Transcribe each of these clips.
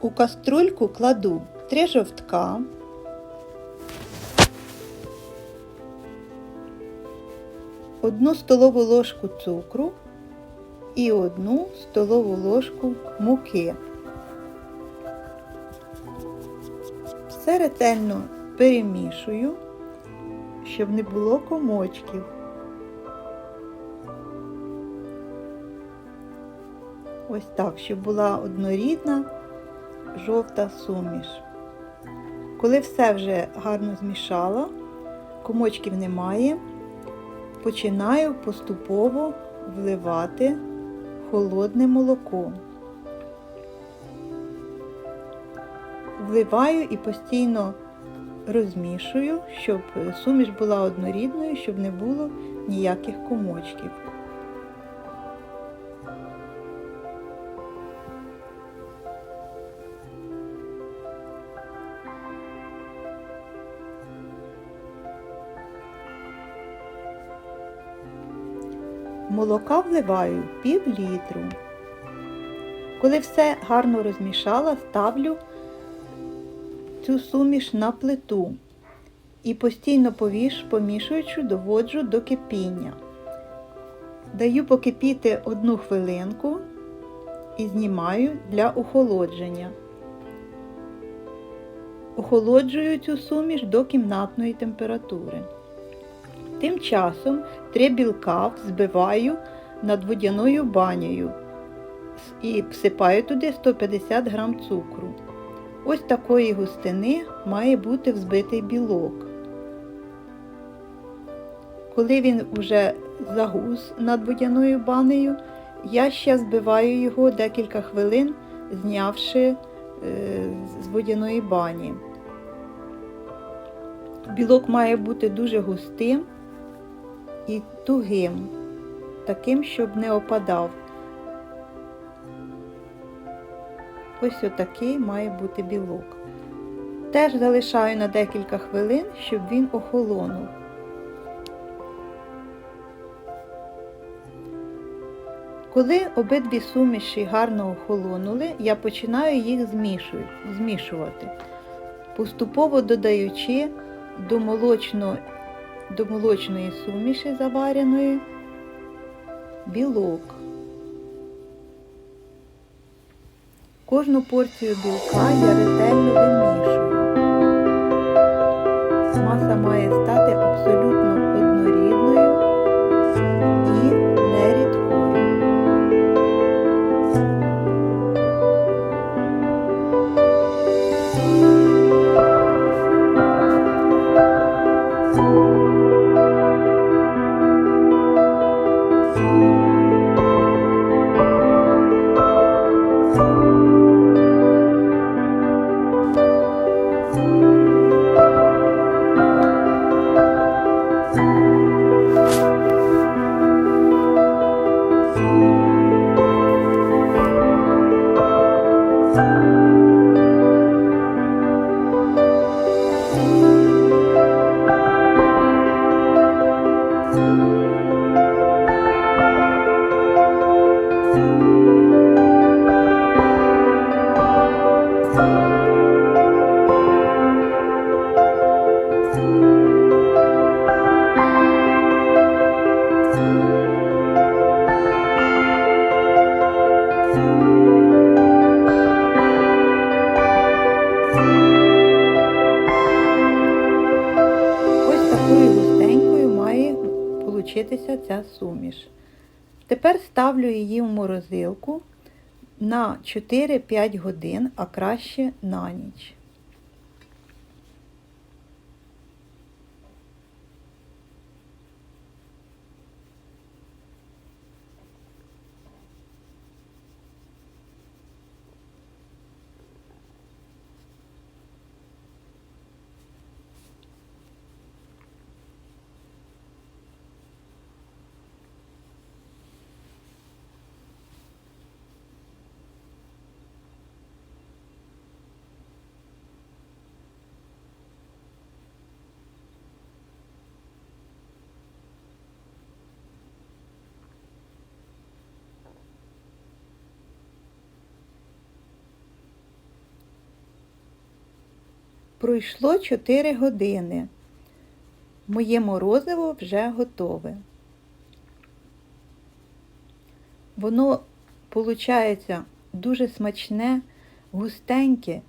У каструльку кладу три жовтка, одну столову ложку цукру і одну столову ложку муки. Все ретельно перемішую, щоб не було комочків. Ось так, щоб була однорідна жовта суміш. Коли все вже гарно змішала, комочків немає, починаю поступово вливати холодне молоко. Вливаю і постійно розмішую, щоб суміш була однорідною, щоб не було ніяких комочків. Молока вливаю пів літру. Коли все гарно розмішала, ставлю цю суміш на плиту і постійно помішуючи, доводжу до кипіння. Даю покипіти одну хвилинку і знімаю для охолодження. Охолоджую цю суміш до кімнатної температури. Тим часом три білка взбиваю над водяною банею і всипаю туди 150 г цукру. Ось такої густини має бути взбитий білок. Коли він вже загус над водяною банею, я ще збиваю його декілька хвилин, знявши е, з водяної бані. Білок має бути дуже густим і тугим, таким, щоб не опадав. Ось отакий має бути білок. Теж залишаю на декілька хвилин, щоб він охолонув. Коли обидві суміші гарно охолонули, я починаю їх змішувати, поступово додаючи до, молочно, до молочної суміші завареної білок. Кожну порцію білка я ретельно вимішую. Маса має стати абсолютно ця суміш. Тепер ставлю її в морозилку на 4-5 годин, а краще на ніч. Пройшло 4 години. Моє морозиво вже готове. Воно виходить дуже смачне, густеньке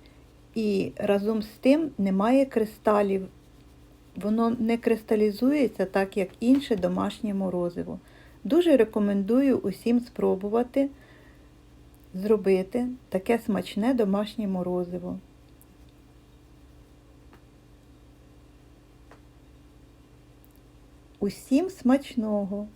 і разом з тим немає кристалів. Воно не кристалізується так, як інше домашнє морозиво. Дуже рекомендую усім спробувати зробити таке смачне домашнє морозиво. Усім смачного!